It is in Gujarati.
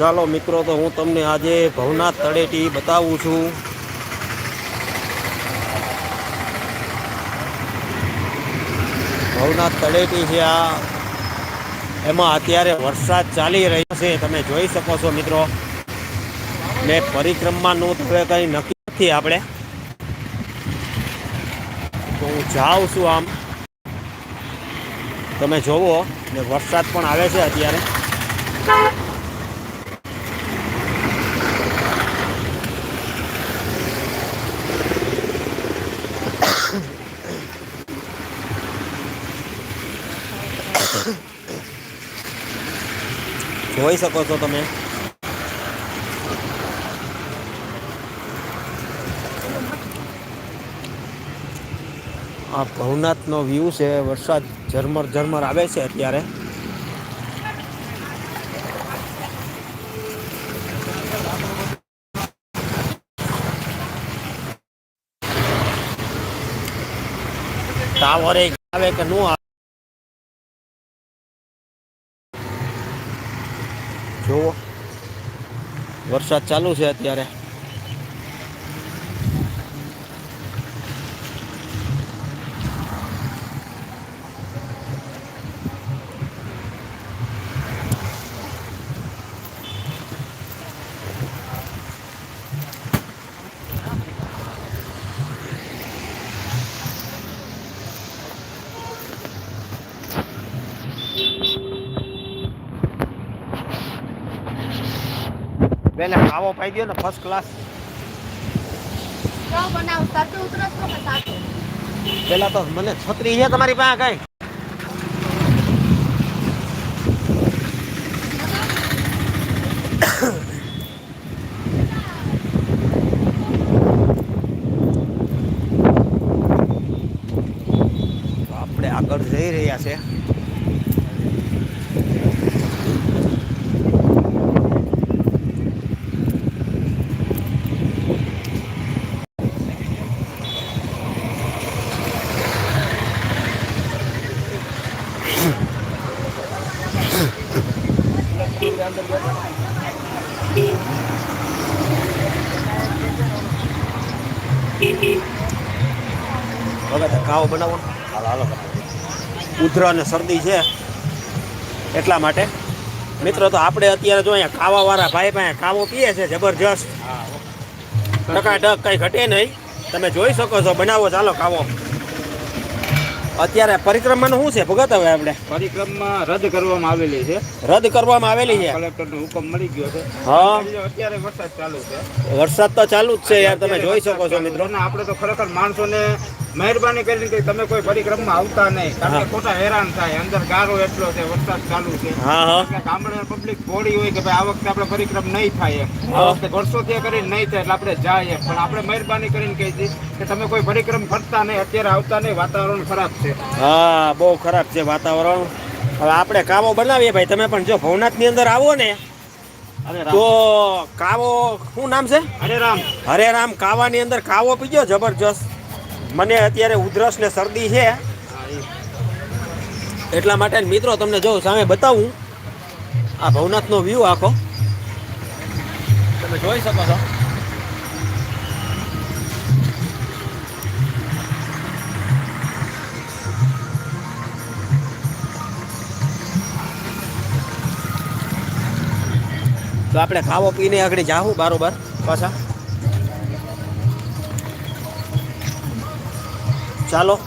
ચાલો મિત્રો, તો હું તમને આજે ભવનાથ તળેટી બતાવું છું. ભવનાથ તળેટી છે આ. એમાં અત્યારે વરસાદ ચાલી રહ્યો છે, તમે જોઈ શકો છો મિત્રો. ને પરિક્રમાનું તો કંઈ નક્કી નથી આપણે. તો હું જાઉં છું આમ. તમે જોવો, ને વરસાદ પણ આવે છે અત્યારે. જોઈ શકો છો તમે. આ ભવનાથનો વ્યૂ છે, વરસાદ ઝરમર ઝરમર આવે છે અત્યારે. ટાવર આવે કે નું આવે વરસાદ ચાલુ છે અત્યારે. બેને ખાવો પાઈ ગયો ને ફર્સ્ટ ક્લાસ પેલા તો મને છત્રી છે તમારી પાસે કઈ. તો આપણે આગળ જઈ રહ્યા છે. હવે ખાવો બનાવો. હાલો હાલો ઉધર અને શરદી છે. એટલા માટે. મિત્રો તો આપણે અત્યારે જો અહીંયા ખાવાવાળા ભાઈ પાસે કાવો પીએ છે જબરજસ્ત. ટકાટક કંઈ ઘટે નહીં. તમે જોઈ શકો છો બનાવો ચાલો ખાવો. અત્યારે પરિક્રમાનું શું છે? ભગત હવે આપણે. પરિક્રમા રદ કરવામાં આવેલી છે. રદ કરવામાં આવેલી છે. કલેક્ટર નો હુકમ મળી ગયો છે. હા. અત્યારે વરસાદ ચાલુ છે. વરસાદ તો ચાલુ જ છે યાર તમે જોઈ શકો છો મિત્રો. આપણે તો ખરેખર માણસોને મહેરબાની કરીને કે તમે કોઈ પરિક્રમમાં આવતા નહીં. કારણ કે ખોટા હેરાન થાય. અંદર ગારો એટલો છે વરસાદ ચાલુ છે. ગામડે પબ્લિક બોડી હોય કે ભાઈ આ વખતે આપણે પરિક્રમ નહીં થાય એમ. આ. વખતે વર્ષોથી કરીને નહીં થાય એટલે આપણે જાય એમ. પણ આપણે મહેરબાની કરીને કહી દઈએ કે તમે કોઈ પરિક્રમ કરતા નહીં. અત્યારે આવતા નહીં વાતાવરણ ખરાબ છે. હા બહુ ખરાબ છે વાતાવરણ. હવે આપણે કાવો બનાવીએ ભાઈ. તમે પણ જો ભવનાથની અંદર આવો ને તો કાવો શું નામ છે? હરે રામ. હરે રામ. કાવાની અંદર કાવો પીજો જબરજસ્ત. મને અત્યારે ઉધરસ ને શરદી છે. એટલા માટે મિત્રો તમને જો સામે બતાવું, આ ભવનાથનો વ્યૂ આખો. તમે જોઈ શકો છો. તો આપણે ખાવો પીને આગળ જાવું બરોબર પાછા. ચાલો.